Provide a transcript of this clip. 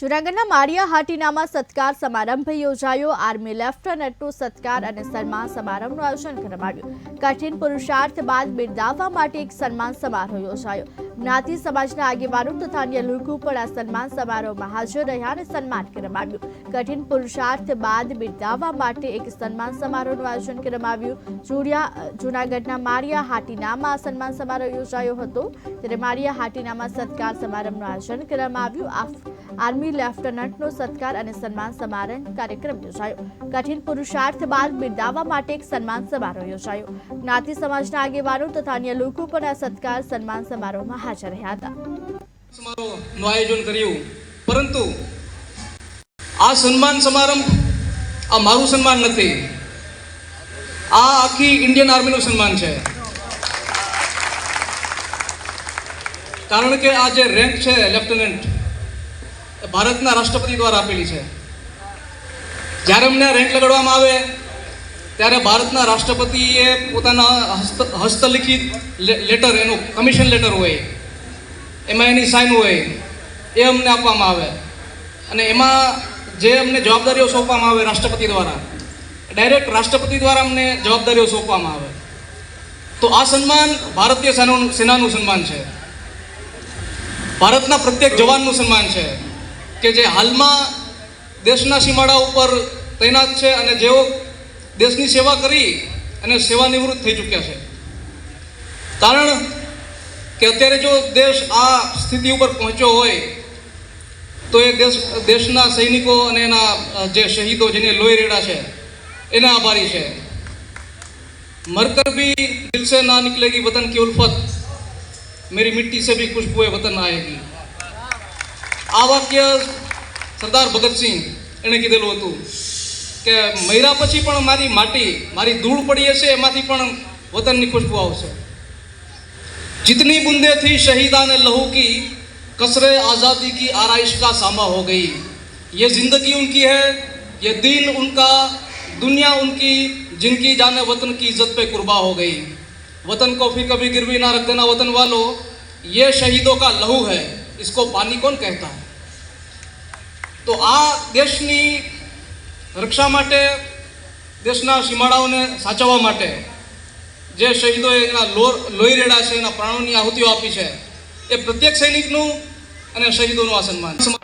જૂનાગઢના માળિયા હાટીનામાં સત્કાર સમારંભ યોજાયો. આર્મી લેફ્ટનન્ટનો સત્કાર અને સન્માન સમારંભનું આયોજન કરવામાં આવ્યું. કઠિન પુરુષાર્થ બાદ બિરદાવવા માટે એક સન્માન સમારોહ યોજાયો. જ્ઞાતિ સમાજના આગેવાનો તથા અન્ય લોકો પણ આ સન્માન સમારોહમાં હાજર રહ્યા અને સન્માન કરવામાં આવ્યું. કઠિન પુરુષાર્થ બાદ બિરદાવવા માટે એક સન્માન સમારોહનું આયોજન કરવામાં આવ્યું. જુડિયા જૂનાગઢના માળિયા હાટીનામાં સન્માન સમારોહ યોજાયો હતો. ત્યારે માળિયા હાટીનામાં સત્કાર સમારંભનું આયોજન કરવામાં આવ્યું. આ આર્મી લેફ્ટનન્ટનો સત્કાર અને સન્માન સમારંભ કાર્યક્રમ યોજાયો. કઠિન પુરુષાર્થ બાદ બિરદાવવા માટે એક સન્માન સમારોહ યોજાયો. જ્ઞાતિ સમાજના આગેવાનો તથા અન્ય લોકો પણ આ સત્કાર સન્માન સમારોહમાં હાજર રહ્યા હતા. સમારોહનું આયોજન કર્યું. પરંતુ આ સન્માન સમારંભ આ મારું સન્માન નથી. આ આખી ઇન્ડિયન આર્મીનું સન્માન છે. કારણ કે આ જે રેન્ક છે લેફ્ટનન્ટ ભારતના રાષ્ટ્રપતિ દ્વારા આપેલી છે. જ્યારે અમને રેન્ક લગાડવામાં આવે, ત્યારે ભારતના રાષ્ટ્રપતિએ પોતાના હસ્ત, હસ્તલિખિત લેટર એનું કમિશન લેટર હોય, એમાં એની સાઇન હોય, એ અમને આપવામાં આવે. અને એમાં જે અમને જવાબદારીઓ સોંપવામાં આવે રાષ્ટ્રપતિ દ્વારા ડાયરેક્ટ રાષ્ટ્રપતિ દ્વારા અમને જવાબદારીઓ સોંપવામાં આવે. તો આ સન્માન ભારતીય સેનાનું સન્માન છે. ભારતના પ્રત્યેક જવાનનું સન્માન છે. કે જે હાલમાં દેશના સીમાડા ઉપર તૈનાત છે અને જેઓ દેશની સેવા કરી અને સેવા નિવૃત્ત થઈ ચૂક્યા છે. કારણ કે અત્યારે જો દેશ આ સ્થિતિ ઉપર પહોંચ્યો હોય, તો એ દેશ, દેશના સૈનિકો અને એના જે શહીદો જેને લોહી રેડા છે, એને આભારી છે. મરકર ભી દિલ સે ના નિકલેગી વતન કી ઉલ્ફત, મેરી મિટ્ટી સે ભી ખુશ્બુ વતન આયેગી. આ વાક્ય સરદાર ભગતસિંહ એણે કીધેલું હતું કે મર્યા પછી પણ મારી માટી મારી ધૂળ પડી હશે એમાંથી પણ વતનની ખુશ્બુ આવશે जितनी बूंदे थी शहीदान लहू की कसरे आज़ादी की आरइश का सामा हो गई ये जिंदगी उनकी है ये दीन उनका दुनिया उनकी जिनकी जाने वतन की इज्जत पे कुर्बा हो गई वतन को फिर कभी गिरवी ना रख देना वतन वालों ये शहीदों का लहू है इसको पानी कौन कहता है તો આ દેશની રક્ષા માટે, દેશના સીમાડાઓને સાચવવા માટે જે શહીદોએ એના લોહી રેડા છે, એના પ્રાણોની આહુતિઓ આપી છે, એ પ્રત્યેક સૈનિકનું અને શહીદોનું આ સન્માન